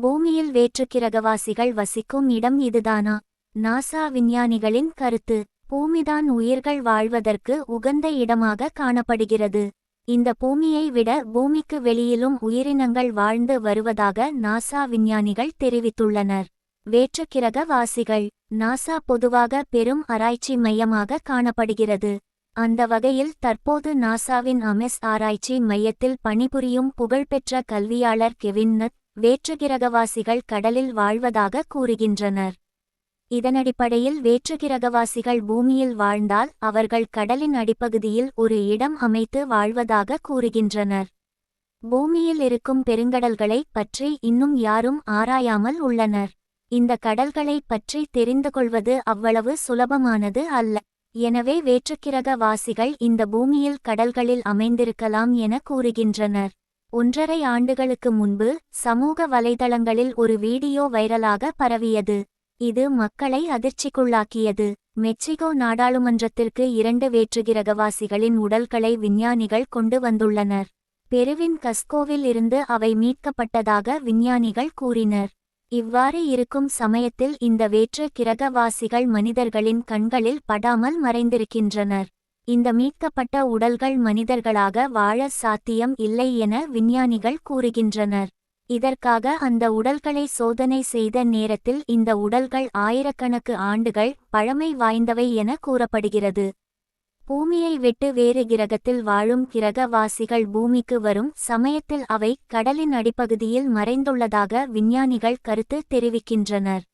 பூமியில் வேற்றுக்கிரகவாசிகள் வசிக்கும் இடம் இதுதானா? நாசா விஞ்ஞானிகளின் கருத்து பூமிதான் உயிர்கள் வாழ்வதற்கு உகந்த இடமாக காணப்படுகிறது. இந்த பூமியை விட பூமிக்கு வெளியிலும் உயிரினங்கள் வாழ்ந்து வருவதாக நாசா விஞ்ஞானிகள் தெரிவித்துள்ளனர். வேற்றுக்கிரக வாசிகள் நாசா பொதுவாக பெரும் ஆராய்ச்சி மையமாக காணப்படுகிறது. அந்த வகையில் தற்போது நாசாவின் அமெஸ் ஆராய்ச்சி மையத்தில் பணிபுரியும் புகழ்பெற்ற கல்வியாளர் கெவின் நத் வேற்றுகிரகவாசிகள் கடலில் வாழ்வதாக கூறுகின்றனர். இதனடிப்படையில் வேற்றுகிரகவாசிகள் பூமியில் வாழ்ந்தால் அவர்கள் கடலின் அடிப்பகுதியில் ஒரு இடம் அமைத்து வாழ்வதாக கூறுகின்றனர். பூமியில் இருக்கும் பெருங்கடல்களை பற்றி இன்னும் யாரும் ஆராயாமல் உள்ளனர். இந்த கடல்களை பற்றி தெரிந்து கொள்வது அவ்வளவு சுலபமானது அல்ல. எனவே வேற்றுக்கிரக வாசிகள் இந்த பூமியில் கடல்களில் அமைந்திருக்கலாம் என கூறுகின்றனர். ஒன்றரை ஆண்டுகளுக்கு முன்பு சமூக வலைதளங்களில் ஒரு வீடியோ வைரலாக பரவியது. இது மக்களை அதிர்ச்சிக்குள்ளாக்கியது. மெக்சிகோ நாடாளுமன்றத்திற்கு இரண்டு வேற்றுகிரகவாசிகளின் உடல்களை விஞ்ஞானிகள் கொண்டு வந்துள்ளனர். பெருவின் கஸ்கோவில் இருந்து அவை மீட்கப்பட்டதாக விஞ்ஞானிகள் கூறினர். இவ்வாறு இருக்கும் சமயத்தில் இந்த வேற்று கிரகவாசிகள் மனிதர்களின் கண்களில் படாமல் மறைந்திருக்கின்றனர். இந்த மீட்கப்பட்ட உடல்கள் மனிதர்களாக வாழ சாத்தியம் இல்லை என விஞ்ஞானிகள் கூறுகின்றனர். இதற்காக அந்த உடல்களை சோதனை செய்த நேரத்தில் இந்த உடல்கள் ஆயிரக்கணக்கு ஆண்டுகள் பழமை வாய்ந்தவை என கூறப்படுகிறது. பூமியை விட்டு வேறு கிரகத்தில் வாழும் கிரகவாசிகள் பூமிக்கு வரும் சமயத்தில் அவை கடலின் அடிப்பகுதியில் மறைந்துள்ளதாக விஞ்ஞானிகள் கருத்து தெரிவிக்கின்றனர்.